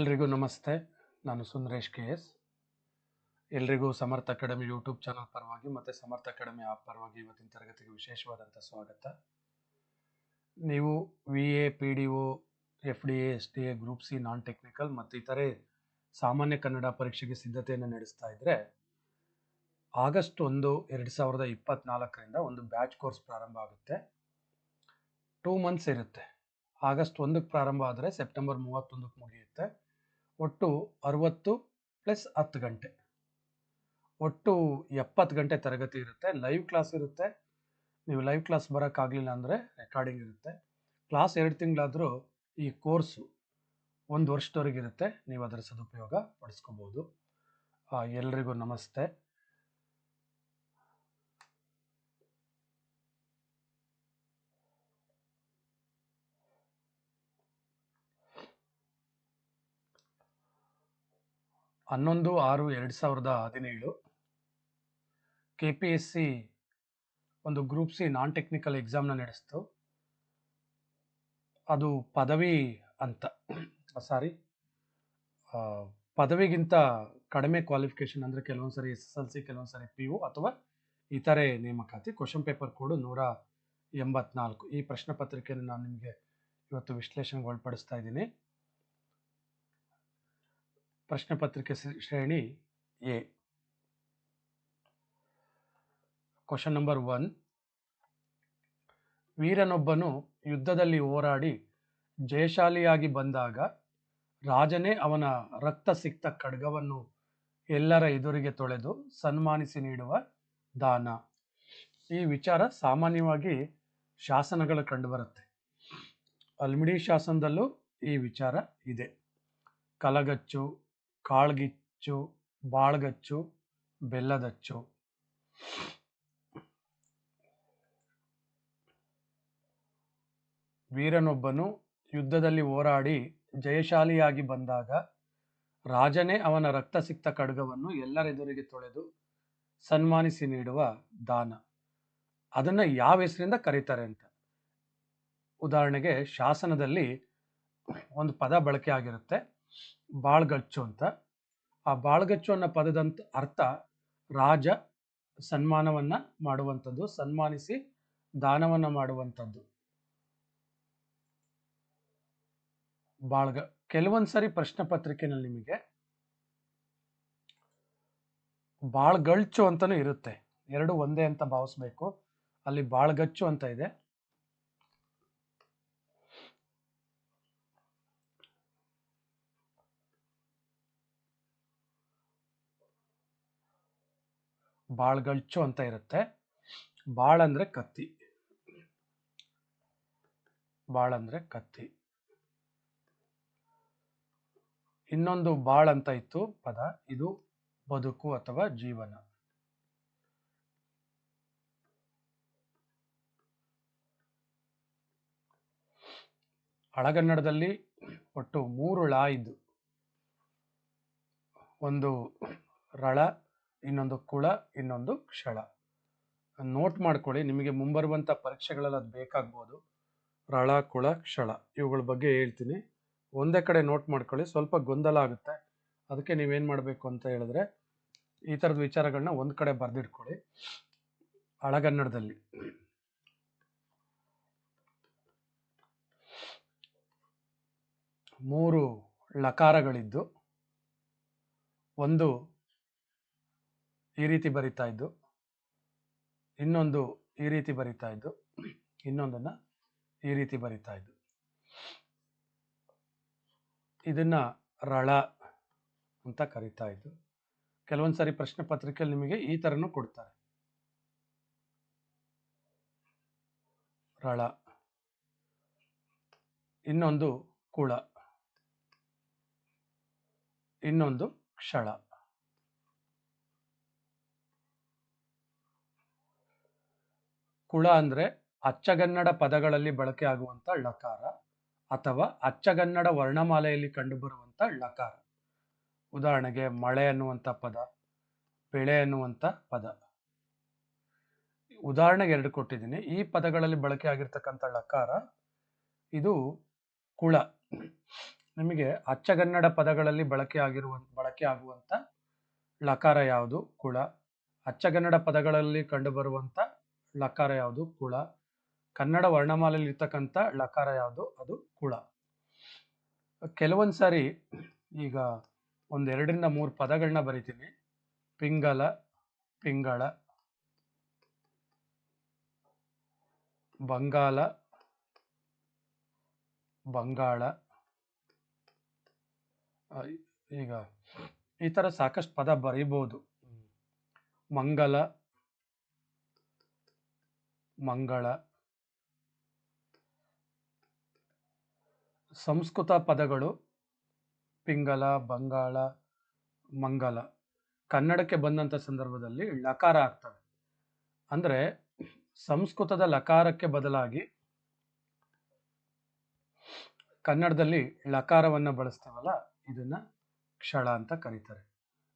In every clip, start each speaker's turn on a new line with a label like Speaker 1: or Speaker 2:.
Speaker 1: ಎಲ್ರಿಗೂ ನಮಸ್ತೆ. ನಾನು ಸುಂದರೇಶ್ ಕೆ ಎಸ್. ಎಲ್ರಿಗೂ ಸಮರ್ಥ ಅಕಾಡೆಮಿ ಯೂಟ್ಯೂಬ್ ಚಾನಲ್ ಪರವಾಗಿ ಮತ್ತು ಸಮರ್ಥ ಅಕಾಡೆಮಿ ಆಪ್ ಪರವಾಗಿ ಇವತ್ತಿನ ತರಗತಿಗೆ ವಿಶೇಷವಾದಂಥ ಸ್ವಾಗತ. ನೀವು V A, P D O, F D A, S D A, group C, non technical ಮತ್ತು ಇತರೆ ಸಾಮಾನ್ಯ ಕನ್ನಡ ಪರೀಕ್ಷೆಗೆ ಸಿದ್ಧತೆಯನ್ನು ನಡೆಸ್ತಾ ಇದ್ದರೆ ಆಗಸ್ಟ್ ಒಂದು, ಎರಡು ಸಾವಿರದ ಇಪ್ಪತ್ತ್ನಾಲ್ಕರಿಂದ ಒಂದು ಬ್ಯಾಚ್ ಕೋರ್ಸ್ ಪ್ರಾರಂಭ ಆಗುತ್ತೆ. ಟೂ ಮಂತ್ಸ್ ಇರುತ್ತೆ. ಆಗಸ್ಟ್ ಒಂದಕ್ಕೆ ಪ್ರಾರಂಭ ಆದರೆ ಸೆಪ್ಟೆಂಬರ್ ಮೂವತ್ತೊಂದಕ್ಕೆ ಮುಗಿಯುತ್ತೆ. ಒಟ್ಟು ಅರವತ್ತು ಪ್ಲಸ್ ಹತ್ತು ಗಂಟೆ. ಒಟ್ಟು ಎಪ್ಪತ್ತು ಗಂಟೆ ತರಗತಿ ಇರುತ್ತೆ, ಲೈವ್ ಕ್ಲಾಸ್ ಇರುತ್ತೆ. ನೀವು ಲೈವ್ ಕ್ಲಾಸ್ ಬರೋಕ್ಕಾಗಲಿಲ್ಲ ಅಂದರೆ ರೆಕಾರ್ಡಿಂಗ್ ಇರುತ್ತೆ. ಕ್ಲಾಸ್ ಎರಡು ತಿಂಗಳಾದರೂ ಈ ಕೋರ್ಸು ಒಂದು ವರ್ಷದವರೆಗಿರುತ್ತೆ. ನೀವು ಅದರ ಸದುಪಯೋಗ ಪಡಿಸ್ಕೋಬೋದು. ಎಲ್ರಿಗೂ ನಮಸ್ತೆ. ಹನ್ನೊಂದು ಆರು ಎರಡು ಸಾವಿರದ ಹದಿನೇಳು. ಕೆ ಪಿ ಎಸ್ ಸಿ ಒಂದು ಗ್ರೂಪ್ ಸಿ ನಾನ್ ಟೆಕ್ನಿಕಲ್ ಎಕ್ಸಾಮ್ನ ನಡೆಸ್ತು. ಅದು ಪದವಿ ಅಂತ, ಸಾರಿ ಪದವಿಗಿಂತ ಕಡಿಮೆ ಕ್ವಾಲಿಫಿಕೇಶನ್ ಅಂದರೆ ಕೆಲವೊಂದು ಸರಿ ಎಸ್ ಎಸ್ ಎಲ್ ಸಿ ಕೆಲವೊಂದು ಸರಿ ಪಿ ಯು ಅಥವಾ ಇತರೆ ನೇಮಕಾತಿ ಕ್ವಶನ್ ಪೇಪರ್ ಕೋಡು ನೂರ ಎಂಬತ್ನಾಲ್ಕು. ಈ ಪ್ರಶ್ನೆ ಪತ್ರಿಕೆಯನ್ನು ನಾನು ನಿಮಗೆ ಇವತ್ತು ವಿಶ್ಲೇಷಣೆಗೆ ಒಳಪಡಿಸ್ತಾ ಇದ್ದೀನಿ. ಪ್ರಶ್ನೆ ಪತ್ರಿಕೆ ಶ್ರೇಣಿ ಎ. ಕ್ವಶನ್ ನಂಬರ್ ಒನ್ ವೀರನೊಬ್ಬನು ಯುದ್ಧದಲ್ಲಿ ಹೋರಾಡಿ ಜಯಶಾಲಿಯಾಗಿ ಬಂದಾಗ ರಾಜನೇ ಅವನ ರಕ್ತ ಸಿಕ್ತ ಖಡ್ಗವನ್ನು ಎಲ್ಲರ ಎದುರಿಗೆ ತೊಳೆದು ಸನ್ಮಾನಿಸಿ ನೀಡುವ ದಾನ. ಈ ವಿಚಾರ ಸಾಮಾನ್ಯವಾಗಿ ಶಾಸನಗಳು ಕಂಡುಬರುತ್ತೆ. ಅಲ್ಮಿಡಿ ಶಾಸನದಲ್ಲೂ ಈ ವಿಚಾರ ಇದೆ. ಕಲಗಚ್ಚು ಕಾಳ್ಗಿಚ್ಚು, ಬಾಳ್ಗಚ್ಚು, ಬೆಲ್ಲದಚ್ಚು. ವೀರನೊಬ್ಬನು ಯುದ್ಧದಲ್ಲಿ ಹೋರಾಡಿ ಜಯಶಾಲಿಯಾಗಿ ಬಂದಾಗ ರಾಜನೇ ಅವನ ರಕ್ತ ಸಿಕ್ತ ಖಡ್ಗವನ್ನು ಎಲ್ಲರೆದುರಿಗೆ ತೊಳೆದು ಸನ್ಮಾನಿಸಿ ನೀಡುವ ದಾನ. ಅದನ್ನ ಯಾವ ಹೆಸರಿಂದ ಕರೀತಾರೆ ಅಂತ? ಉದಾಹರಣೆಗೆ ಶಾಸನದಲ್ಲಿ ಒಂದು ಪದ ಬಳಕೆ ಆಗಿರುತ್ತೆ. ಬಾಳ್ಗಚ್ಚು ಅಂತ. ಆ ಬಾಳ್ಗಚ್ಚು ಅನ್ನೋ ಪದದಂತ ಅರ್ಥ ರಾಜ ಸನ್ಮಾನವನ್ನ ಮಾಡುವಂಥದ್ದು, ಸನ್ಮಾನಿಸಿ ದಾನವನ್ನ ಮಾಡುವಂಥದ್ದು. ಬಾಳ್ಗ ಕೆಲವೊಂದು ಸರಿ ಪ್ರಶ್ನೆ ಪತ್ರಿಕೆನಲ್ಲಿ ನಿಮಗೆ ಬಾಳ್ಗಳ್ಚು ಅಂತಲೂ ಇರುತ್ತೆ. ಎರಡು ಒಂದೇ ಅಂತ ಭಾವಿಸ್ಬೇಕು. ಅಲ್ಲಿ ಬಾಳ್ಗಚ್ಚು ಅಂತ ಇದೆ. ಬಾಳ್ಗಳ್ಚು ಅಂತ ಇರುತ್ತೆ. ಬಾಳ್ ಅಂದ್ರೆ ಕತ್ತಿ. ಬಾಳ್ ಅಂದ್ರೆ ಕತ್ತಿ. ಇನ್ನೊಂದು ಬಾಳ್ ಅಂತ ಇತ್ತು ಪದ. ಇದು ಬದುಕು ಅಥವಾ ಜೀವನ. ಹಳಗನ್ನಡದಲ್ಲಿ ಒಟ್ಟು ಮೂರು ಳ ಇದ್ದು. ಒಂದು ರಳ ಇನ್ನೊಂದು ಕುಳ, ಇನ್ನೊಂದು ಕ್ಷಳ ನೋಟ್ ಮಾಡ್ಕೊಳ್ಳಿ, ನಿಮಗೆ ಮುಂಬರುವಂಥ ಪರೀಕ್ಷೆಗಳಲ್ಲಿ ಅದು ಬೇಕಾಗ್ಬೋದು. ರಳ, ಕುಳ ಕ್ಷಳ ಇವುಗಳ ಬಗ್ಗೆ ಹೇಳ್ತೀನಿ. ಒಂದೇ ಕಡೆ ನೋಟ್ ಮಾಡ್ಕೊಳ್ಳಿ, ಸ್ವಲ್ಪ ಗೊಂದಲ ಆಗುತ್ತೆ. ಅದಕ್ಕೆ ನೀವೇನು ಮಾಡಬೇಕು ಅಂತ ಹೇಳಿದ್ರೆ, ಈ ಥರದ ವಿಚಾರಗಳನ್ನ ಒಂದು ಕಡೆ ಬರೆದಿಟ್ಕೊಳ್ಳಿ. ಹಳಗನ್ನಡದಲ್ಲಿ ಮೂರು ಲಕಾರಗಳಿದ್ದು, ಒಂದು ಈ ರೀತಿ ಬರಿತಾ ಇದ್ದು, ಇನ್ನೊಂದು ಈ ರೀತಿ ಬರಿತಾ ಇದ್ದು, ಇನ್ನೊಂದನ್ನ ಈ ರೀತಿ ಬರಿತಾ ಇದ್ದು. ಇದನ್ನ ರಳ ಅಂತ ಕರಿತಾ ಇದ್ದು. ಕೆಲವೊಂದು ಸಾರಿ ಪ್ರಶ್ನೆ ಪತ್ರಿಕೆಯಲ್ಲಿ ನಿಮಗೆ ಈ ಥರನೂ ಕೊಡ್ತಾರೆ. ರಳ. ಇನ್ನೊಂದು ಕುಳ. ಇನ್ನೊಂದು ಕ್ಷಳ. ಕುಳ ಅಂದ್ರೆ ಅಚ್ಚಗನ್ನಡ ಪದಗಳಲ್ಲಿ ಬಳಕೆ ಆಗುವಂತ ಳಕಾರ ಅಥವಾ ಅಚ್ಚಗನ್ನಡ ವರ್ಣಮಾಲೆಯಲ್ಲಿ ಕಂಡುಬರುವಂಥ ಳಕಾರ ಉದಾಹರಣೆಗೆ ಮಳೆ ಅನ್ನುವಂಥ ಪದ, ಬೆಳೆ ಅನ್ನುವಂಥ ಪದ. ಉದಾಹರಣೆಗೆ ಎರಡು ಕೊಟ್ಟಿದ್ದೀನಿ. ಈ ಪದಗಳಲ್ಲಿ ಬಳಕೆ ಆಗಿರ್ತಕ್ಕಂಥ ಳಕಾರ ಇದು ಕುಳ. ನಿಮಗೆ ಅಚ್ಚಗನ್ನಡ ಪದಗಳಲ್ಲಿ ಬಳಕೆ ಆಗಿರುವ, ಬಳಕೆ ಆಗುವಂತ ಲಕಾರ ಯಾವುದು? ಕುಳ. ಅಚ್ಚಗನ್ನಡ ಪದಗಳಲ್ಲಿ ಕಂಡುಬರುವಂತ ಲಕಾರ ಯಾವುದು? ಕುಳ. ಕನ್ನಡ ವರ್ಣಮಾಲೆಯಲ್ಲಿ ಇರ್ತಕ್ಕಂಥ ಲಕಾರ ಯಾವುದು? ಅದು ಕುಳ. ಕೆಲವೊಂದು ಸಾರಿ ಈಗ ಒಂದೆರಡರಿಂದ ಮೂರು ಪದಗಳನ್ನ ಬರಿತೀನಿ. ಪಿಂಗಲ, ಪಿಂಗಳ, ಬಂಗಾಲ, ಬಂಗಾಳ ಈಗ ಈ ಥರ ಸಾಕಷ್ಟು ಪದ ಬರೀಬೋದು. ಮಂಗಲ ಮಂಗಳ. ಸಂಸ್ಕೃತ ಪದಗಳು ಪಿಂಗಲ, ಬಂಗಾಳ, ಮಂಗಲ. ಕನ್ನಡಕ್ಕೆ ಬಂದಂಥ ಸಂದರ್ಭದಲ್ಲಿ ಲಕಾರ ಆಗ್ತವೆ. ಅಂದರೆ ಸಂಸ್ಕೃತದ ಲಕಾರಕ್ಕೆ ಬದಲಾಗಿ ಕನ್ನಡದಲ್ಲಿ ಲಕಾರವನ್ನು ಬಳಸ್ತೇವಲ್ಲ, ಇದನ್ನ ಕ್ಷಳ ಅಂತ ಕರೀತಾರೆ.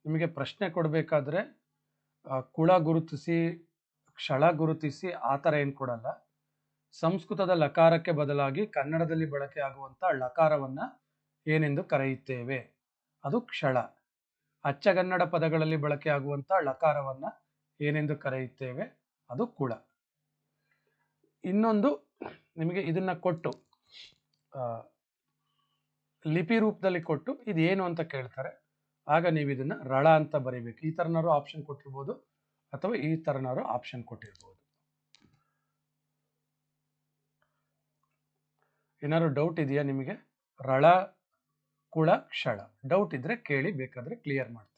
Speaker 1: ನಿಮಗೆ ಪ್ರಶ್ನೆ ಕೊಡಬೇಕಾದ್ರೆ ಕುಳ ಗುರುತಿಸಿ ಕ್ಷಳ ಗುರುತಿಸಿ ಆ ಥರ ಏನು ಕೊಡಲ್ಲ. ಸಂಸ್ಕೃತದ ಲಕಾರಕ್ಕೆ ಬದಲಾಗಿ ಕನ್ನಡದಲ್ಲಿ ಬಳಕೆ ಆಗುವಂಥ ಲಕಾರವನ್ನ ಏನೆಂದು ಕರೆಯುತ್ತೇವೆ. ಅದು ಕ್ಷಳ. ಅಚ್ಚಗನ್ನಡ ಪದಗಳಲ್ಲಿ ಬಳಕೆ ಆಗುವಂಥ ಲಕಾರವನ್ನ ಏನೆಂದು ಕರೆಯುತ್ತೇವೆ? ಅದು ಕುಳ. ಇನ್ನೊಂದು ನಿಮಗೆ ಇದನ್ನ ಕೊಟ್ಟು ಲಿಪಿ ರೂಪದಲ್ಲಿ ಕೊಟ್ಟು ಇದು ಏನು ಅಂತ ಕೇಳ್ತಾರೆ. ಆಗ ನೀವು ಇದನ್ನ ರಳ ಅಂತ ಬರೀಬೇಕು. ಈ ಥರನಾದ್ರು ಆಪ್ಷನ್ ಕೊಟ್ಟಿರ್ಬೋದು. ಅಥವಾ ಈ ಥರನಾದ್ರು ಆಪ್ಷನ್ ಕೊಟ್ಟಿರ್ಬೋದು. ಏನಾದ್ರು ಡೌಟ್ ಇದೆಯಾ ನಿಮಗೆ? ರಳ ಕುಳ ಕ್ಷಳ ಡೌಟ್ ಇದ್ರೆ ಕೇಳಿ, ಬೇಕಾದ್ರೆ ಕ್ಲಿಯರ್ ಮಾಡ್ತೀನಿ.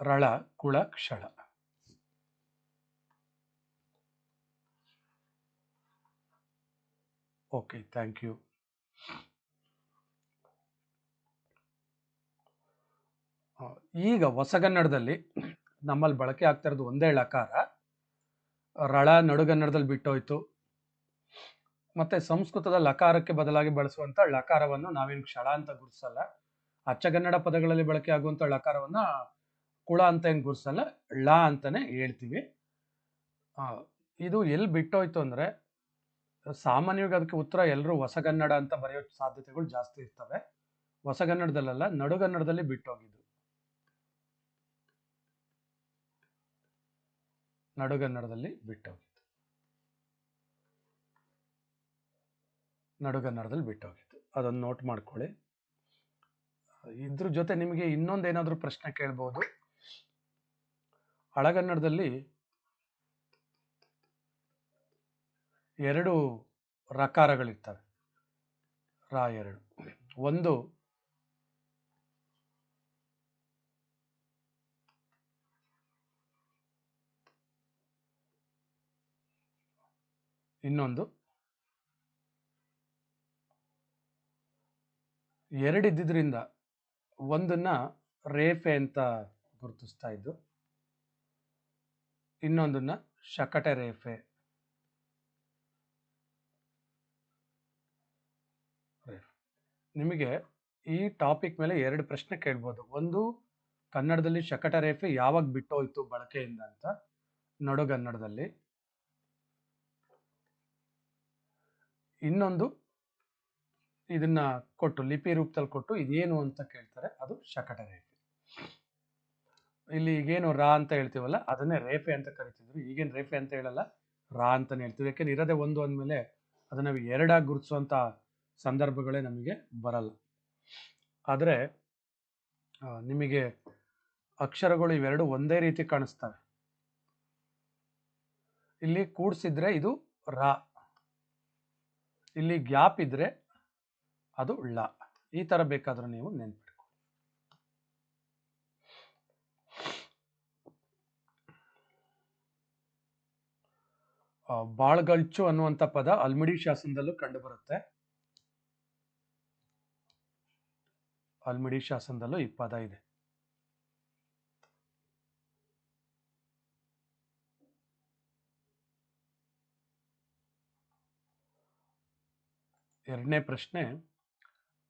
Speaker 1: ರಳ ಕುಳ ಕ್ಷಳ ಓಕೆ ಥ್ಯಾಂಕ್ ಯು ಈಗ ಹೊಸಗನ್ನಡದಲ್ಲಿ ನಮ್ಮಲ್ಲಿ ಬಳಕೆ ಆಗ್ತಾ ಇರೋದು ಒಂದೇ ಲಕಾರ. ರಳ ನಡುಗನ್ನಡದಲ್ಲಿ ಬಿಟ್ಟೋಯ್ತು. ಮತ್ತೆ ಸಂಸ್ಕೃತದ ಲಕಾರಕ್ಕೆ ಬದಲಾಗಿ ಬಳಸುವಂತ ಲಕಾರವನ್ನು ನಾವೇನು ಕ್ಷಳ ಅಂತ ಗುರುಸಲ್ಲ ಅಚ್ಚಗನ್ನಡ ಪದಗಳಲ್ಲಿ ಬಳಕೆ ಆಗುವಂತ ಲಕಾರವನ್ನ ಕುಳ ಅಂತ ಏನು ಗುರುಸಲ್ಲ ಳ ಅಂತಾನೆ ಹೇಳ್ತೀವಿ. ಇದು ಎಲ್ಲಿ ಬಿಟ್ಟೋಯ್ತು ಅಂದ್ರೆ ಸಾಮಾನ್ಯವಾಗಿ ಅದಕ್ಕೆ ಉತ್ತರ ಎಲ್ಲರೂ ಹೊಸಗನ್ನಡ ಅಂತ ಬರೆಯೋ ಸಾಧ್ಯತೆಗಳು ಜಾಸ್ತಿ ಇರ್ತವೆ. ಹೊಸಗನ್ನಡದಲ್ಲ ನಡುಗನ್ನಡದಲ್ಲಿ ಬಿಟ್ಟೋಗಿದ್ದು. ನಡುಗನ್ನಡದಲ್ಲಿ ಬಿಟ್ಟೋಗಿತ್ತು. ನಡುಗನ್ನಡದಲ್ಲಿ ಬಿಟ್ಟೋಗಿತ್ತು. ಅದನ್ನು ನೋಟ್ ಮಾಡ್ಕೊಳ್ಳಿ. ಇದ್ರ ಜೊತೆ ನಿಮಗೆ ಇನ್ನೊಂದೇನಾದರೂ ಪ್ರಶ್ನೆ ಕೇಳ್ಬೋದು? ಹಳಗನ್ನಡದಲ್ಲಿ ಎರಡು ರಕಾರಗಳಿರ್ತವೆ. ರಾ ಎರಡು. ಒಂದು ಇನ್ನೊಂದು. ಎರಡಿದ್ದಿದ್ರಿಂದ ಒಂದನ್ನ ರೇಫೆ ಅಂತ ಗುರುತಿಸ್ತಾ ಇದ್ದು, ಇನ್ನೊಂದನ್ನ ಶಕಟೆ ರೇಫೆ. ನಿಮಗೆ ಈ ಟಾಪಿಕ್ ಮೇಲೆ ಎರಡು ಪ್ರಶ್ನೆ ಕೇಳ್ಬೋದು. ಒಂದು, ಕನ್ನಡದಲ್ಲಿ ಶಕಟ ರೇಫೆ ಯಾವಾಗ ಬಿಟ್ಟೋಯ್ತು ಬಳಕೆಯಿಂದ ಅಂತ, ನಡುಗನ್ನಡದಲ್ಲಿ. ಇನ್ನೊಂದು ಇದನ್ನ ಕೊಟ್ಟು, ಲಿಪಿ ರೂಪದಲ್ಲಿ ಕೊಟ್ಟು ಇದೇನು ಅಂತ ಕೇಳ್ತಾರೆ, ಅದು ಶಕಟ ರೇಪೆ ಇಲ್ಲಿ ಈಗೇನು ರಾ ಅಂತ ಹೇಳ್ತೀವಲ್ಲ, ಅದನ್ನೇ ರೇಫೆ ಅಂತ ಕರಿತಿದ್ರು. ಈಗೇನು ರೇಫೆ ಅಂತ ಹೇಳಲ್ಲ, ರಾ ಅಂತಾನೆ ಹೇಳ್ತೀವಿ. ಯಾಕೆಂದ್ರೆ ಇರೋದೇ ಒಂದು ಅಂದಮೇಲೆ ಅದನ್ನ ಎರಡಾಗಿ ಗುರುತಿಸುವಂತ ಸಂದರ್ಭಗಳೇ ನಮಗೆ ಬರಲ್ಲ. ಆದರೆ ನಿಮಗೆ ಅಕ್ಷರಗಳು ಇವೆರಡು ಒಂದೇ ರೀತಿ ಕಾಣಿಸ್ತವೆ. ಇಲ್ಲಿ ಕೂಡ್ಸಿದ್ರೆ ಇದು ರಾ. ಇಲ್ಲಿ ಗ್ಯಾಪ್ ಇದ್ರೆ ಅದು ಳ ಈ ತರ ಬೇಕಾದ್ರೆ ನೀವು ನೆನ್ಪಿಟ್ಕೊಳ್ಳಿ. ಬಾಳ್ಗಳ್ಚು ಅನ್ನುವಂಥ ಪದ ಅಲ್ಮಿಡಿ ಶಾಸನದಲ್ಲೂ ಕಂಡುಬರುತ್ತೆ. ಅಲ್ಮಿಡಿ ಶಾಸನದಲ್ಲೂ ಈ ಪದ ಇದೆ. ಎರಡನೇ ಪ್ರಶ್ನೆ,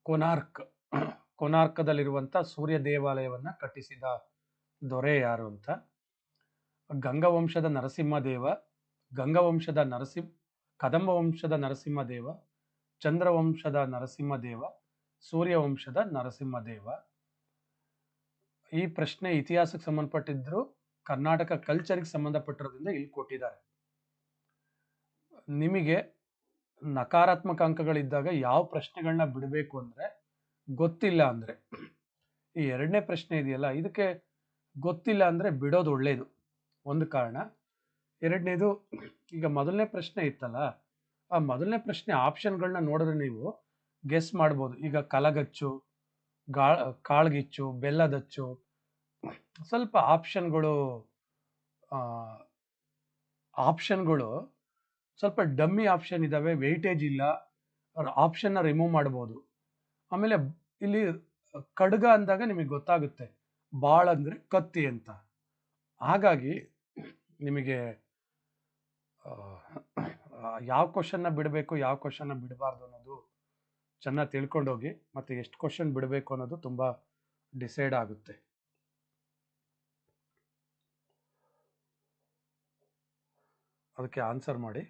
Speaker 1: ಕೊನಾರ್ಕ್ ಕೊನಾರ್ಕದಲ್ಲಿರುವಂಥ ಸೂರ್ಯ ದೇವಾಲಯವನ್ನ ಕಟ್ಟಿಸಿದ ದೊರೆ ಯಾರು ಅಂತ? ಗಂಗವಂಶದ ನರಸಿಂಹದೇವ, ಗಂಗವಂಶದ ನರಸಿಂಹ ಕದಂಬ ವಂಶದ ನರಸಿಂಹದೇವ, ಚಂದ್ರವಂಶದ ನರಸಿಂಹದೇವ, ಸೂರ್ಯವಂಶದ ನರಸಿಂಹದೇವ. ಈ ಪ್ರಶ್ನೆ ಇತಿಹಾಸಕ್ಕೆ ಸಂಬಂಧಪಟ್ಟಿದ್ರು, ಕರ್ನಾಟಕ ಕಲ್ಚರ್ಗೆ ಸಂಬಂಧಪಟ್ಟಿರೋದ್ರಿಂದ ಇಲ್ಲಿ ಕೊಟ್ಟಿದ್ದಾರೆ. ನಿಮಗೆ ನಕಾರಾತ್ಮಕ ಅಂಕಗಳಿದ್ದಾಗ ಯಾವ ಪ್ರಶ್ನೆಗಳನ್ನ ಬಿಡಬೇಕು ಅಂದ್ರೆ ಗೊತ್ತಿಲ್ಲ ಅಂದ್ರೆ. ಈ ಎರಡನೇ ಪ್ರಶ್ನೆ ಇದೆಯಲ್ಲ, ಇದಕ್ಕೆ ಗೊತ್ತಿಲ್ಲ ಅಂದ್ರೆ ಬಿಡೋದು ಒಳ್ಳೇದು. ಒಂದು ಕಾರಣ. ಎರಡನೇದು, ಈಗ ಮೊದಲನೇ ಪ್ರಶ್ನೆ ಇತ್ತಲ್ಲ, ಆ ಮೊದಲನೇ ಪ್ರಶ್ನೆ ಆಪ್ಷನ್ಗಳನ್ನ ನೋಡಿದ್ರೆ ನೀವು ಗೆಸ್ ಮಾಡ್ಬೋದು. ಈಗ ಕಲಗಚ್ಚು ಗಾ ಕಾಳ್ಗಿಚ್ಚು, ಬೆಲ್ಲದಚ್ಚು, ಸ್ವಲ್ಪ ಆಪ್ಷನ್ಗಳು ಆಪ್ಷನ್ಗಳು ಸ್ವಲ್ಪ ಡಮ್ಮಿ ಆಪ್ಷನ್ ಇದ್ದಾವೆ ವೆಯ್ಟೇಜ್ ಇಲ್ಲ ಆಪ್ಷನ್ನ ರಿಮೂವ್ ಮಾಡ್ಬೋದು. ಆಮೇಲೆ ಇಲ್ಲಿ ಖಡ್ಗ ಅಂದಾಗ ನಿಮಗೆ ಗೊತ್ತಾಗುತ್ತೆ, ಬಾಳ ಅಂದರೆ ಕತ್ತಿ ಅಂತ. ಹಾಗಾಗಿ ನಿಮಗೆ ಯಾವ ಕ್ವಶನ್ನ ಬಿಡಬೇಕು, ಯಾವ ಕ್ವಶನ್ನ ಬಿಡಬಾರ್ದು ಅನ್ನೋದು ಚೆನ್ನಾಗಿ ತಿಳ್ಕೊಂಡೋಗಿ, ಮತ್ತು ಎಷ್ಟು ಕ್ವಶನ್ ಬಿಡಬೇಕು ಅನ್ನೋದು ತುಂಬ ಡಿಸೈಡ್ ಆಗುತ್ತೆ. ಅದಕ್ಕೆ ಆನ್ಸರ್ ಮಾಡಿ.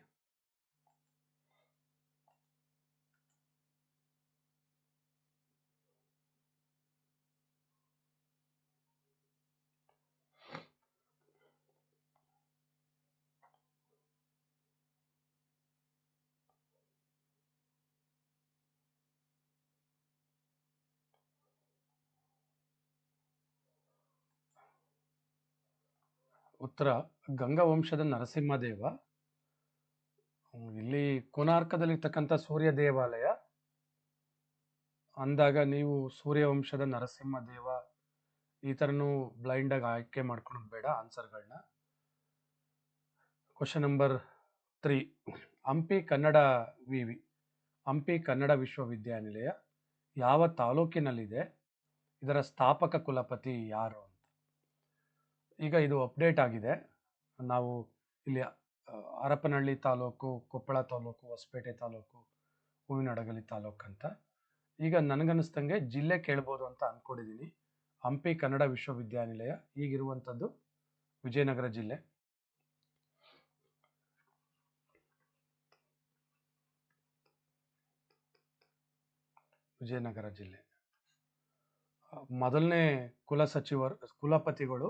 Speaker 1: ಉತ್ತರ ಗಂಗವಂಶದ ನರಸಿಂಹದೇವ. ಇಲ್ಲಿ ಕೋನಾರ್ಕದಲ್ಲಿರ್ತಕ್ಕಂಥ ಸೂರ್ಯ ದೇವಾಲಯ. ಅಂದಾಗ ನೀವು ಸೂರ್ಯವಂಶದ ನರಸಿಂಹದೇವ ಈ ಥರನೂ ಬ್ಲೈಂಡಾಗಿ ಆಯ್ಕೆ ಮಾಡ್ಕೊಳೋದು ಬೇಡ ಆನ್ಸರ್ಗಳನ್ನ question number three, Hampi Kannada ವಿವಿ, ಹಂಪಿ ಕನ್ನಡ ವಿಶ್ವವಿದ್ಯಾನಿಲಯ ಯಾವ ತಾಲೂಕಿನಲ್ಲಿದೆ? ಇದರ ಸ್ಥಾಪಕ ಕುಲಪತಿ ಯಾರು? ಈಗ ಇದು ಅಪ್ಡೇಟ್ ಆಗಿದೆ. ನಾವು ಇಲ್ಲಿ ಹರಪನಹಳ್ಳಿ ತಾಲೂಕು, ಕೊಪ್ಪಳ ತಾಲೂಕು, ಹೊಸಪೇಟೆ ತಾಲೂಕು ಹೂವಿನಡಗಲಿ ತಾಲೂಕು ಅಂತ. ಈಗ ನನಗನ್ನಿಸ್ದಂಗೆ ಜಿಲ್ಲೆ ಕೇಳ್ಬೋದು ಅಂತ ಅಂದ್ಕೊಂಡಿದ್ದೀನಿ ಹಂಪಿ ಕನ್ನಡ ವಿಶ್ವವಿದ್ಯಾನಿಲಯ ಈಗಿರುವಂಥದ್ದು ವಿಜಯನಗರ ಜಿಲ್ಲೆ. ವಿಜಯನಗರ ಜಿಲ್ಲೆ. ಮೊದಲನೇ ಕುಲ ಸಚಿವರು, ಕುಲಪತಿಗಳು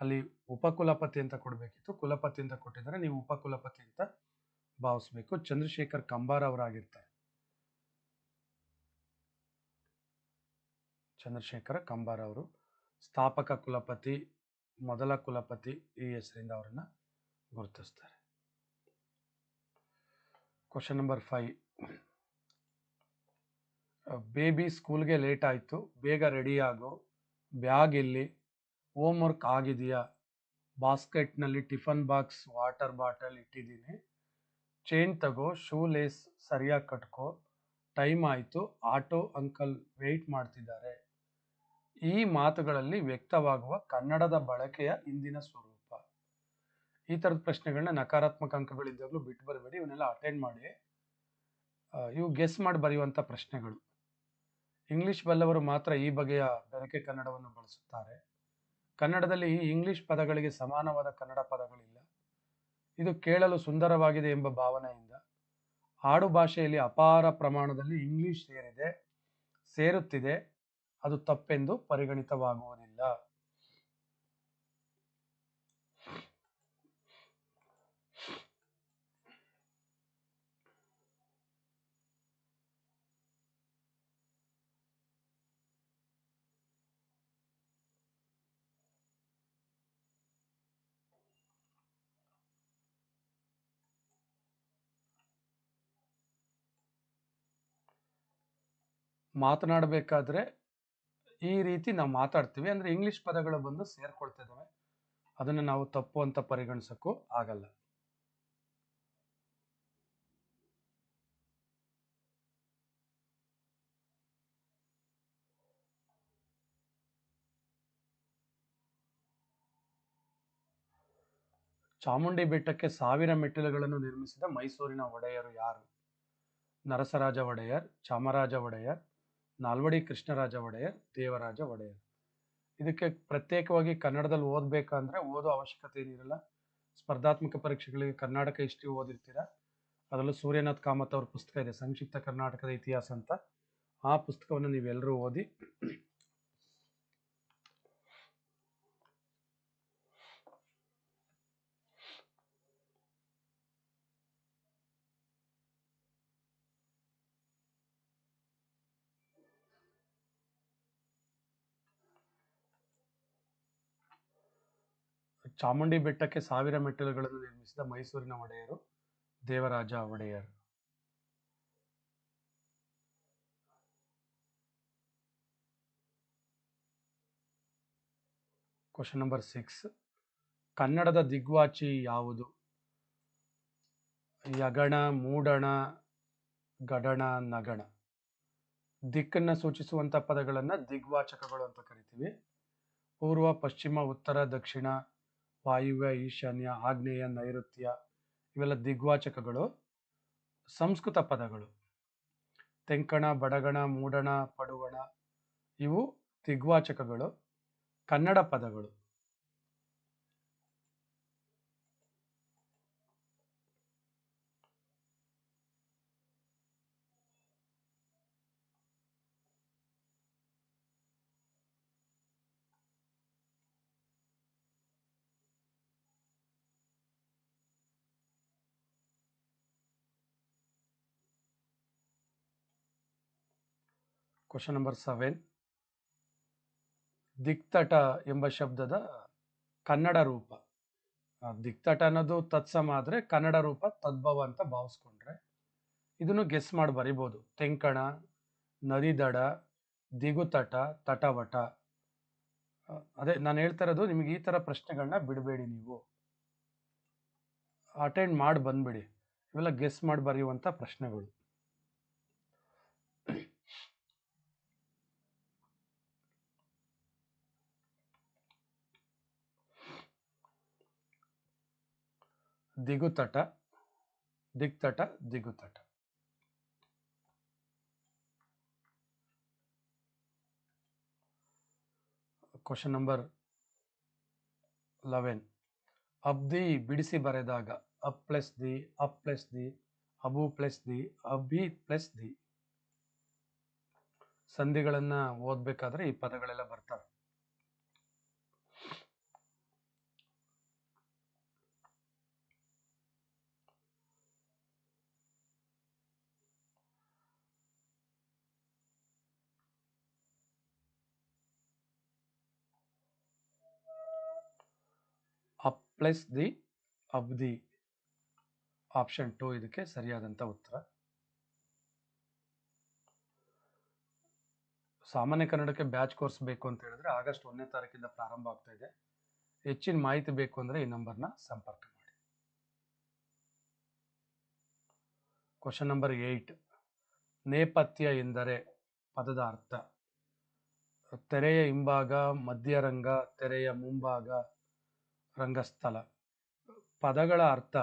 Speaker 1: ಅಲ್ಲಿ ಉಪಕುಲಪತಿ ಅಂತ ಕೊಡಬೇಕಿತ್ತು. ಕುಲಪತಿ ಅಂತ ಕೊಟ್ಟಿದ್ದಾರೆ. ನೀವು ಉಪಕುಲಪತಿ ಅಂತ ಭಾವಿಸ್ಬೇಕು. ಚಂದ್ರಶೇಖರ್ ಕಂಬಾರ್ ಅವರಾಗಿರ್ತಾರೆ. ಚಂದ್ರಶೇಖರ ಕಂಬಾರ ಅವರು ಸ್ಥಾಪಕ ಕುಲಪತಿ, ಮೊದಲ ಕುಲಪತಿ ಈ ಹೆಸರಿಂದ ಅವರನ್ನ ಗುರುತಿಸ್ತಾರೆ. ಕ್ವಶನ್ ನಂಬರ್ ಫೈವ್ ಬೇಬಿ ಸ್ಕೂಲ್ಗೆ ಲೇಟ್ ಆಯಿತು. ಬೇಗ ರೆಡಿ ಆಗು. ಬ್ಯಾಗ್ ಇಲ್ಲಿ ಹೋಮ್ ವರ್ಕ್ ಆಗಿದೆಯಾ? ಬಾಸ್ಕೆಟ್ನಲ್ಲಿ ಟಿಫನ್ ಬಾಕ್ಸ್, ವಾಟರ್ ಬಾಟಲ್ ಇಟ್ಟಿದ್ದೀನಿ. ಚೈನ್ ತಗೋ ಶೂ ಲೇಸ್ ಸರಿಯಾಗಿ ಕಟ್ಕೋ. ಟೈಮ್ ಆಯಿತು. ಆಟೋ ಅಂಕಲ್ ವೆಯ್ಟ್ ಮಾಡ್ತಿದ್ದಾರೆ. ಈ ಮಾತುಗಳಲ್ಲಿ ವ್ಯಕ್ತವಾಗುವ ಕನ್ನಡದ ಬಳಕೆಯ ಇಂದಿನ ಸ್ವರೂಪ. ಈ ಥರದ ಪ್ರಶ್ನೆಗಳನ್ನ ನಕಾರಾತ್ಮಕ ಅಂಕಗಳಿದ್ದಾಗಲೂ ಬಿಟ್ಟು ಬರಬೇಡಿ. ಇವನ್ನೆಲ್ಲ ಅಟೆಂಡ್ ಮಾಡಿ. ಇವು ಗೆಸ್ ಮಾಡಿ ಬರೆಯುವಂಥ ಪ್ರಶ್ನೆಗಳು. ಇಂಗ್ಲಿಷ್ ಬಲ್ಲವರು ಮಾತ್ರ ಈ ಬಗೆಯ ಬೆರಕೆ ಕನ್ನಡವನ್ನು ಬಳಸುತ್ತಾರೆ. ಕನ್ನಡದಲ್ಲಿ ಇಂಗ್ಲಿಷ್ ಪದಗಳಿಗೆ ಸಮಾನವಾದ ಕನ್ನಡ ಪದಗಳಿಲ್ಲ. ಇದು ಕೇಳಲು ಸುಂದರವಾಗಿದೆ ಎಂಬ ಭಾವನೆಯಿಂದ ಆಡು ಭಾಷೆಯಲ್ಲಿ ಅಪಾರ ಪ್ರಮಾಣದಲ್ಲಿ ಇಂಗ್ಲಿಷ್ ಸೇರಿದೆ, ಸೇರುತ್ತಿದೆ. ಅದು ತಪ್ಪೆಂದು ಪರಿಗಣಿತವಾಗುವುದಿಲ್ಲ. ಮಾತನಾಡಬೇಕಾದ್ರೆ ಈ ರೀತಿ ನಾವು ಮಾತಾಡ್ತೀವಿ. ಅಂದ್ರೆ ಇಂಗ್ಲಿಷ್ ಪದಗಳು ಬಂದು ಸೇರ್ಕೊಳ್ತಿದ್ದಾವೆ ಅದನ್ನು ನಾವು ತಪ್ಪು ಅಂತ ಪರಿಗಣಿಸೋಕ್ಕೂ ಆಗಲ್ಲ. ಚಾಮುಂಡಿ ಬೆಟ್ಟಕ್ಕೆ ಸಾವಿರ ಮೆಟ್ಟಿಲುಗಳನ್ನು ನಿರ್ಮಿಸಿದ ಮೈಸೂರಿನ ಒಡೆಯರು ಯಾರು? ನರಸರಾಜ ಒಡೆಯರ್, ಚಾಮರಾಜ ಒಡೆಯರ್ ನಾಲ್ವಡಿ ಕೃಷ್ಣರಾಜ ಒಡೆಯರ್, ದೇವರಾಜ ಒಡೆಯರ್. ಇದಕ್ಕೆ ಪ್ರತ್ಯೇಕವಾಗಿ ಕನ್ನಡದಲ್ಲಿ ಓದಬೇಕಂದ್ರೆ ಓದೋ ಅವಶ್ಯಕತೆ ಏನಿರಲ್ಲ. ಸ್ಪರ್ಧಾತ್ಮಕ ಪರೀಕ್ಷೆಗಳಿಗೆ ಕರ್ನಾಟಕ ಹಿಸ್ಟ್ರಿ ಓದಿರ್ತೀರ? ಅದರಲ್ಲೂ ಸೂರ್ಯನಾಥ್ ಕಾಮತ್ ಅವ್ರ ಪುಸ್ತಕ ಇದೆ, ಸಂಕ್ಷಿಪ್ತ ಕರ್ನಾಟಕದ ಇತಿಹಾಸ ಅಂತ. ಆ ಪುಸ್ತಕವನ್ನು ನೀವೆಲ್ಲರೂ ಓದಿ ಚಾಮುಂಡಿ ಬೆಟ್ಟಕ್ಕೆ ಸಾವಿರ ಮೆಟ್ಟಿಲುಗಳನ್ನು ನಿರ್ಮಿಸಿದ ಮೈಸೂರಿನ ಒಡೆಯರು Devaraja Wodeyar. Question number six ಕನ್ನಡದ ದಿಗ್ವಾಚಿ ಯಾವುದು? ಯಗಣ, ಮೂಡಣ, ಗಡಣ, ನಗಣ. ದಿಕ್ಕನ್ನು ಸೂಚಿಸುವಂಥ ಪದಗಳನ್ನು ದಿಗ್ವಾಚಕಗಳು ಅಂತ ಕರಿತೀವಿ. ಪೂರ್ವ, ಪಶ್ಚಿಮ, ಉತ್ತರ, ದಕ್ಷಿಣ ವಾಯುವ್ಯ, ಈಶಾನ್ಯ, ಆಗ್ನೇಯ, ನೈಋತ್ಯ ಇವೆಲ್ಲ ದಿಗ್ವಾಚಕಗಳು, ಸಂಸ್ಕೃತ ಪದಗಳು. ತೆಂಕಣ, ಬಡಗಣ, ಮೂಡಣ, ಪಡುವಣ ಇವು ದಿಗ್ವಾಚಕಗಳು, ಕನ್ನಡ ಪದಗಳು. Question number seven. ದಿಕ್ತಟ ಎಂಬ ಶಬ್ದದ ಕನ್ನಡ ರೂಪ. ದಿಕ್ತಟ ಅನ್ನೋದು ತತ್ಸಮ ಆದರೆ ಕನ್ನಡ ರೂಪ ತದ್ಭವ ಅಂತ ಭಾವಿಸ್ಕೊಂಡ್ರೆ ಇದನ್ನು ಗೆಸ್ ಮಾಡಿ ಬರಿಬೋದು. ತೆಂಕಣ ನದಿದಡ ದಿಗುತಟ, ತಟವಟ. ಅದೇ ನಾನು ಹೇಳ್ತಾ ಇರೋದು ನಿಮಗೆ ಈ ಥರ ಪ್ರಶ್ನೆಗಳನ್ನ ಬಿಡಬೇಡಿ ನೀವು. ಅಟೆಂಡ್ ಮಾಡಿ ಬಂದ್ಬಿಡಿ. ಇವೆಲ್ಲ ಗೆಸ್ ಮಾಡಿ ಬರೆಯುವಂಥ ಪ್ರಶ್ನೆಗಳು. ದಿಗುತಟ ದಿಕ್ತಟ ದಿಗುತಟ. ಕ್ವಶನ್ ನಂಬರ್ ಲೆವೆನ್ ಅಬ್ ದಿ ಬಿಡಿಸಿ ಬರೆದಾಗ ಅಪ್ ಪ್ಲಸ್ ದಿ ಅಪ್ ಪ್ಲಸ್ ದಿ, ಅಬು ಪ್ಲಸ್ ದಿ, ಅಬಿ ಪ್ಲಸ್ ದಿ. ಸಂಧಿಗಳನ್ನ ಓದ್ಬೇಕಾದ್ರೆ ಈ ಪದಗಳೆಲ್ಲ ಬರ್ತವೆ ಅಪ್ ಪ್ಲಸ್ ದಿ ಅಬ್ದಿ ಆಪ್ಷನ್ ಟು ಇದಕ್ಕೆ ಸರಿಯಾದಂಥ ಉತ್ತರ. ಸಾಮಾನ್ಯ ಕನ್ನಡಕ್ಕೆ ಬ್ಯಾಚ್ ಕೋರ್ಸ್ ಬೇಕು ಅಂತ ಹೇಳಿದ್ರೆ ಆಗಸ್ಟ್ ಒಂದನೇ ತಾರೀಕಿಂದ ಪ್ರಾರಂಭ ಆಗ್ತಾ ಇದೆ. ಹೆಚ್ಚಿನ ಮಾಹಿತಿ ಬೇಕು ಅಂದರೆ ಈ ನಂಬರ್ನ ಸಂಪರ್ಕ ಮಾಡಿ. ಕ್ವಶನ್ ನಂಬರ್ ಏಯ್ಟ್ ನೇಪಥ್ಯ ಎಂದರೆ ಪದದ ಅರ್ಥ. ತೆರೆಯ ಹಿಂಭಾಗ, ಮಧ್ಯರಂಗ, ತೆರೆಯ ಮುಂಭಾಗ ರಂಗಸ್ಥಳ. ಪದಗಳ ಅರ್ಥ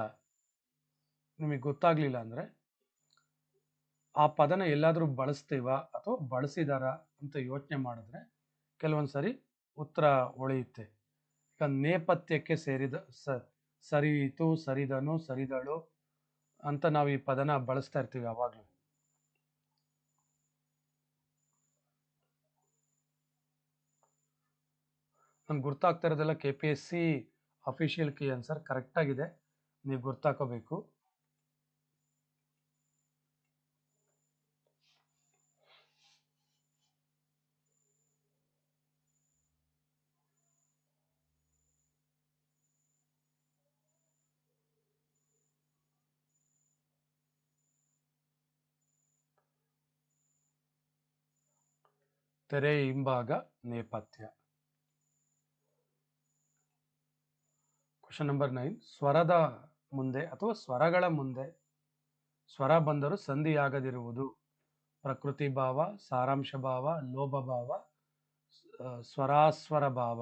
Speaker 1: ನಿಮಗೆ ಗೊತ್ತಾಗ್ಲಿಲ್ಲ ಅಂದರೆ, ಆ ಪದನ ಎಲ್ಲಾದರೂ ಬಳಸ್ತೀವ ಅಥವಾ ಬಳಸಿದಾರ ಅಂತ ಯೋಚನೆ ಮಾಡಿದ್ರೆ ಕೆಲವೊಂದು ಸರಿ ಉತ್ತರ ಒಳೆಯುತ್ತೆ. ಈಗ ನೇಪಥ್ಯಕ್ಕೆ ಸೇರಿದ ಸ, ಸರಿಯಿತು, ಸರಿದನು, ಸರಿದಳು ಅಂತ ನಾವು ಈ ಪದನ ಬಳಸ್ತಾ ಇರ್ತೀವಿ ಯಾವಾಗಲೂ ನನ್ಗೆ ಗುರ್ತಾಗ್ತಾ ಇರೋದೆಲ್ಲ K P S C official key answer ಕರೆಕ್ಟಾಗಿದೆ ನೀವು ಗುರ್ತಾಕೋಬೇಕು. ತೆರೆ ಹಿಂಭಾಗ ನೇಪಥ್ಯ. ಕ್ವಶನ್ ನಂಬರ್ ನೈನ್ ಸ್ವರದ ಮುಂದೆ ಅಥವಾ ಸ್ವರಗಳ ಮುಂದೆ ಸ್ವರ ಬಂದರೂ ಸಂಧಿಯಾಗದಿರುವುದು. ಪ್ರಕೃತಿ ಭಾವ, ಸಾರಾಂಶ ಭಾವ, ಲೋಭ ಭಾವ ಸ್ವರಾಸ್ವರ ಭಾವ.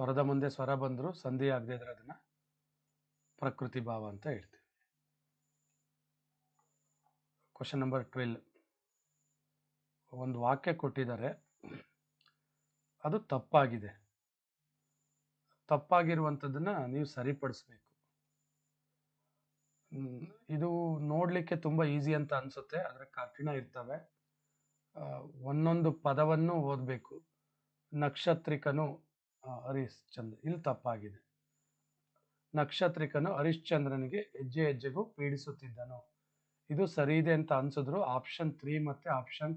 Speaker 1: ಸ್ವರದ ಮುಂದೆ ಸ್ವರ ಬಂದರೂ ಸಂಧಿ ಆಗದೆ ಇದ್ರೆ ಅದನ್ನು ಪ್ರಕೃತಿ ಭಾವ ಅಂತ ಹೇಳ್ತೀವಿ. ಕ್ವಶನ್ ನಂಬರ್ ಟ್ವೆಲ್ ಒಂದು ವಾಕ್ಯ ಕೊಟ್ಟಿದ್ದಾರೆ. ಅದು ತಪ್ಪಾಗಿದೆ. ತಪ್ಪಾಗಿರುವಂಥದ್ದನ್ನು ನೀವು ಸರಿಪಡಿಸ್ಬೇಕು. ಇದು ನೋಡಲಿಕ್ಕೆ ತುಂಬ ಈಸಿ ಅಂತ ಅನಿಸುತ್ತೆ. ಆದರೆ ಕಠಿಣ ಇರ್ತವೆ. ಒಂದೊಂದು ಪದವನ್ನು ಓದಬೇಕು. ನಕ್ಷತ್ರಿಕನು ಹರಿಶ್ಚಂದ್ರ. ಇಲ್ಲಿ ತಪ್ಪಾಗಿದೆ. ನಕ್ಷತ್ರಿಕನು ಹರಿಶ್ಚಂದ್ರನಿಗೆ ಹೆಜ್ಜೆ ಹೆಜ್ಜೆಗೂ ಪೀಡಿಸುತ್ತಿದ್ದನು. ಇದು ಸರಿ ಇದೆ ಅಂತ ಅನ್ಸಿದ್ರು ಆಪ್ಷನ್ ತ್ರೀ ಮತ್ತು ಆಪ್ಷನ್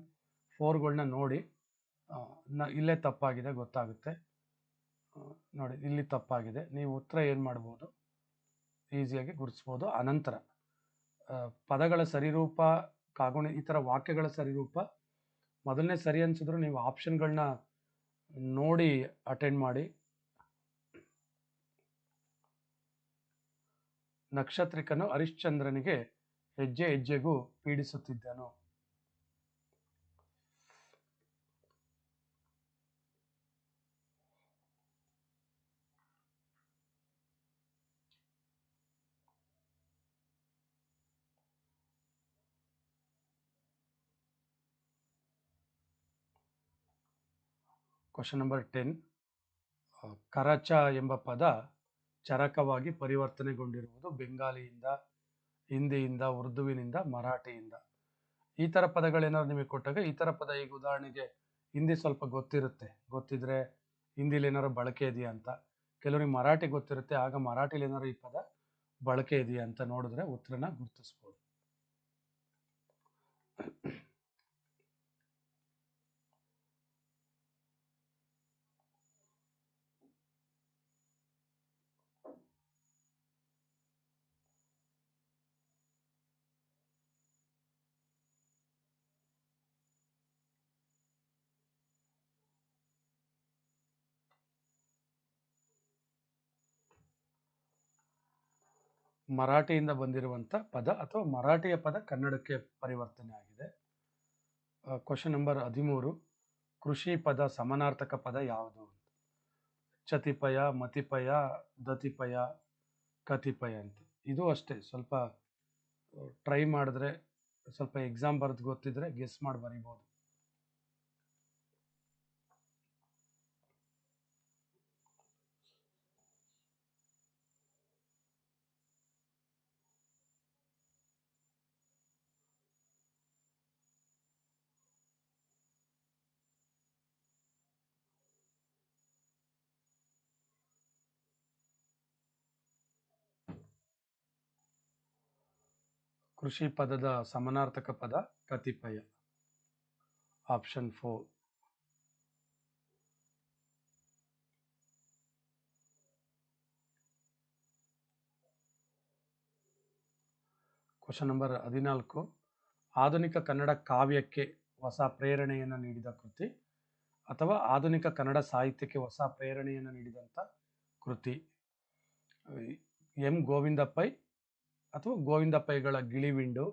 Speaker 1: ಫೋರ್ಗಳನ್ನ ನೋಡಿ ಇಲ್ಲೇ ತಪ್ಪಾಗಿದೆ ಗೊತ್ತಾಗುತ್ತೆ. ನೋಡಿ, ಇಲ್ಲಿ ತಪ್ಪಾಗಿದೆ. ನೀವು ಉತ್ತರ ಏನು ಮಾಡ್ಬೋದು? ಈಸಿಯಾಗಿ ಗುರುತಿಸ್ಬೋದು. ಅನಂತರ ಪದಗಳ ಸರಿರೂಪ, ಕಾಗುಣಿ, ಈ ಥರ ವಾಕ್ಯಗಳ ಸರಿರೂಪ, ಮೊದಲನೇ ಸರಿ ಅನ್ಸಿದ್ರು ನೀವು ಆಪ್ಷನ್ಗಳನ್ನ ನೋಡಿ ಅಟೆಂಡ್ ಮಾಡಿ. ನಕ್ಷತ್ರಿಕನು ಹರಿಶ್ಚಂದ್ರನಿಗೆ ಹೆಜ್ಜೆ ಹೆಜ್ಜೆಗೂ ಪೀಡಿಸುತ್ತಿದ್ದನು. ಕ್ವಶನ್ ನಂಬರ್ ಟೆನ್ ಕರಚ ಎಂಬ ಪದ ಚರಕವಾಗಿ ಪರಿವರ್ತನೆಗೊಂಡಿರುವುದು ಬೆಂಗಾಲಿಯಿಂದ, ಹಿಂದಿಯಿಂದ, ಉರ್ದುವಿನಿಂದ, ಮರಾಠಿಯಿಂದ. ಈ ಥರ ಪದಗಳೇನಾದ್ರು ನಿಮಗೆ ಕೊಟ್ಟಾಗ ಈ ಥರ ಪದ ಈಗ ಉದಾಹರಣೆಗೆ ಹಿಂದಿ ಸ್ವಲ್ಪ ಗೊತ್ತಿರುತ್ತೆ. ಗೊತ್ತಿದ್ರೆ ಹಿಂದಿಲಿ ಏನಾರು ಬಳಕೆ ಇದೆಯಾ ಅಂತ. ಕೆಲವರಿಗೆ ಮರಾಠಿ ಗೊತ್ತಿರುತ್ತೆ, ಆಗ ಮರಾಠಿಲಿ ಏನಾರು ಈ ಪದ ಬಳಕೆ ಇದೆಯಾ ಅಂತ ನೋಡಿದ್ರೆ ಉತ್ತರನ ಗುರುತಿಸ್ಬೋದು. ಮರಾಠಿಯಿಂದ ಬಂದಿರುವಂಥ ಪದ ಅಥವಾ ಮರಾಠಿಯ ಪದ ಕನ್ನಡಕ್ಕೆ ಪರಿವರ್ತನೆ ಆಗಿದೆ ಕ್ವಶನ್ ನಂಬರ್ ಹದಿಮೂರು, ಕೃಷಿ ಪದ ಸಮನಾರ್ಥಕ ಪದ ಯಾವುದು? ಚತಿಪಯ ಮತಿಪಯ, ದತಿಪಯ, ಕತಿಪಯ ಅಂತ. ಇದು ಅಷ್ಟೇ, ಸ್ವಲ್ಪ ಟ್ರೈ ಮಾಡಿದ್ರೆ, ಸ್ವಲ್ಪ ಎಕ್ಸಾಮ್ ಬರೆದು ಗೊತ್ತಿದ್ರೆ ಗೆಸ್ ಮಾಡಿ ಬರಿಬೋದು. ಕೃಷಿ ಪದದ ಸಮಾನಾರ್ಥಕ ಪದ ಕತಿಪಯ. Option four. ಕ್ವಶನ್ ನಂಬರ್ ಹದಿನಾಲ್ಕು. ಆಧುನಿಕ ಕನ್ನಡ ಕಾವ್ಯಕ್ಕೆ ಹೊಸ ಪ್ರೇರಣೆಯನ್ನು ನೀಡಿದ ಕೃತಿ ಅಥವಾ ಆಧುನಿಕ ಕನ್ನಡ ಸಾಹಿತ್ಯಕ್ಕೆ ಹೊಸ ಪ್ರೇರಣೆಯನ್ನು ನೀಡಿದಂಥ ಕೃತಿ. ಎಂ ಗೋವಿಂದ ಅಥವಾ ಗೋವಿಂದ ಪೈಗಳ ಗಿಳಿವಿಂಡು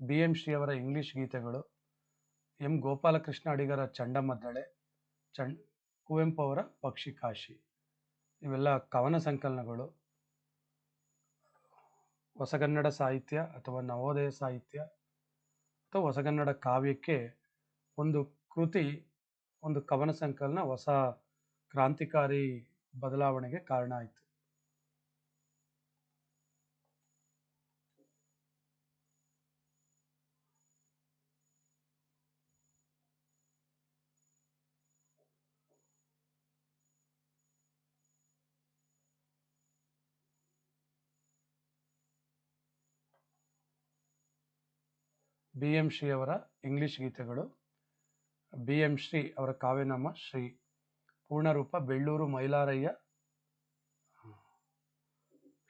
Speaker 1: ಬಿ ಎಂ ಶ್ರೀ ಅವರ ಇಂಗ್ಲಿಷ್ ಗೀತೆಗಳು, ಎಂ ಗೋಪಾಲಕೃಷ್ಣ ಅಡಿಗರ ಚಂಡಮದ್ದಳೆ ಚಂಡ್ ಕುವೆಂಪು ಅವರ ಪಕ್ಷಿಕಾಶಿ ಇವೆಲ್ಲ ಕವನ ಸಂಕಲನಗಳು. ಹೊಸಗನ್ನಡ ಸಾಹಿತ್ಯ ಅಥವಾ ನವೋದಯ ಸಾಹಿತ್ಯ ಅಥವಾ ಹೊಸಗನ್ನಡ ಕಾವ್ಯಕ್ಕೆ ಒಂದು ಕೃತಿ, ಒಂದು ಕವನ ಸಂಕಲನ ಹೊಸ ಕ್ರಾಂತಿಕಾರಿ ಬದಲಾವಣೆಗೆ ಕಾರಣ ಆಯಿತು. ಬಿ ಎಂ ಶ್ರೀ ಅವರ ಇಂಗ್ಲಿಷ್ ಗೀತೆಗಳು ಬಿ ಎಂ ಶ್ರೀ ಅವರ ಕಾವ್ಯನಾಮ ಶ್ರೀ ಪೂರ್ಣರೂಪ ಬೆಳ್ಳೂರು ಮೈಲಾರಯ್ಯ,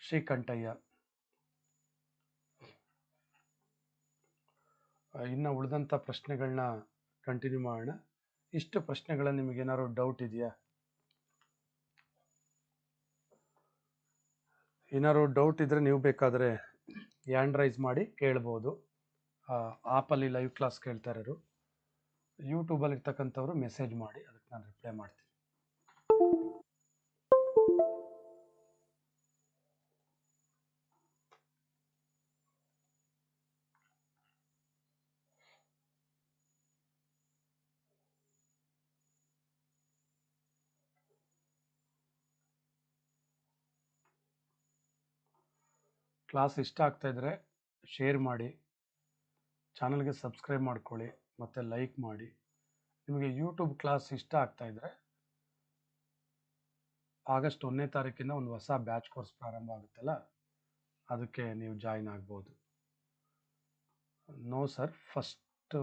Speaker 1: ಶ್ರೀಕಂಠಯ್ಯ. ಇನ್ನು ಉಳಿದಂಥ ಪ್ರಶ್ನೆಗಳನ್ನ ಕಂಟಿನ್ಯೂ ಮಾಡೋಣ. ಇಷ್ಟು ಪ್ರಶ್ನೆಗಳ ನಿಮಗೇನಾದ್ರು ಡೌಟ್ ಇದೆಯಾ? ಏನಾದ್ರು ಡೌಟ್ ಇದ್ದರೆ ನೀವು ಬೇಕಾದರೆ ಹ್ಯಾಂಡ್ ರೈಸ್ ಮಾಡಿ ಕೇಳ್ಬೋದು. ಆಪಲ್ಲಿ ಲೈವ್ ಕ್ಲಾಸ್ ಕೇಳ್ತಾ ಇರೋರು ಯೂಟ್ಯೂಬಲ್ಲಿ ಇರ್ತಕ್ಕಂಥವ್ರು ಮೆಸೇಜ್ ಮಾಡಿ, ಅದಕ್ಕೆ ನಾನು ರಿಪ್ಲೈ ಮಾಡ್ತೀನಿ. ಕ್ಲಾಸ್ ಇಷ್ಟ ಆಗ್ತಾಯಿದ್ರೆ ಶೇರ್ ಮಾಡಿ. ಚಾನಲ್ಗೆ ಸಬ್ಸ್ಕ್ರೈಬ್ ಮಾಡ್ಕೊಳ್ಳಿ ಮತ್ತು ಲೈಕ್ ಮಾಡಿ. ನಿಮಗೆ ಯೂಟ್ಯೂಬ್ ಕ್ಲಾಸ್ ಇಷ್ಟ ಆಗ್ತಾಯಿದ್ರೆ ಆಗಸ್ಟ್ ಒಂದನೇ ತಾರೀಕಿಂದ ಒಂದು ಹೊಸ ಬ್ಯಾಚ್ ಕೋರ್ಸ್ ಪ್ರಾರಂಭ ಆಗುತ್ತಲ್ಲ, ಅದಕ್ಕೆ ನೀವು ಜಾಯಿನ್ ಆಗ್ಬೋದು. ನೋ ಸರ್, ಫಸ್ಟು,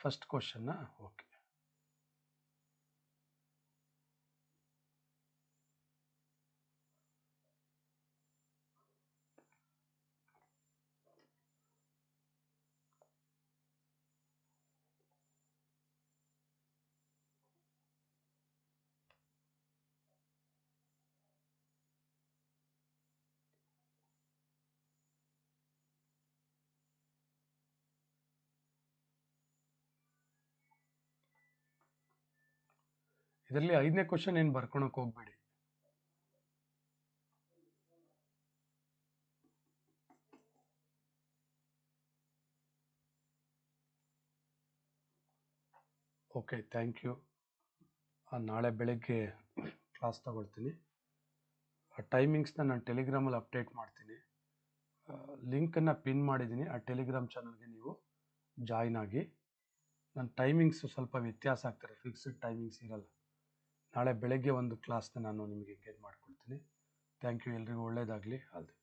Speaker 1: ಫಸ್ಟ್ ಕ್ವಶನ್ನ, ಓಕೆ. ಇದರಲ್ಲಿ ಐದನೇ ಕ್ವಶನ್ ಏನು ಬರ್ಕೊಳಕ್ಕೆ ಹೋಗ್ಬೇಡಿ. ಓಕೆ ಥ್ಯಾಂಕ್ ಯು ನಾಳೆ ಬೆಳಗ್ಗೆ ಕ್ಲಾಸ್ ತಗೊಳ್ತೀನಿ. ಆ ಟೈಮಿಂಗ್ಸ್ನ ನಾನು ಟೆಲಿಗ್ರಾಮಲ್ಲಿ ಅಪ್ಡೇಟ್ ಮಾಡ್ತೀನಿ. ಲಿಂಕನ್ನು ಪಿನ್ ಮಾಡಿದ್ದೀನಿ. ಆ ಟೆಲಿಗ್ರಾಮ್ ಚಾನಲ್ಗೆ ನೀವು ಜಾಯ್ನ್ ಆಗಿ. ನನ್ನ ಟೈಮಿಂಗ್ಸು ಸ್ವಲ್ಪ ವ್ಯತ್ಯಾಸ ಆಗ್ತಾರೆ. ಫಿಕ್ಸ್ಡ್ ಟೈಮಿಂಗ್ಸ್ ಇರಲ್ಲ. ನಾಳೆ ಬೆಳಗ್ಗೆ ಒಂದು ಕ್ಲಾಸ್ನ ನಾನು ನಿಮಗೆ ಎಂಗೇಜ್ ಮಾಡ್ಕೊಳ್ತೀನಿ. ಥ್ಯಾಂಕ್ ಯು ಎಲ್ರಿಗೂ ಒಳ್ಳೆಯದಾಗಲಿ ಆಲ್ ದಿ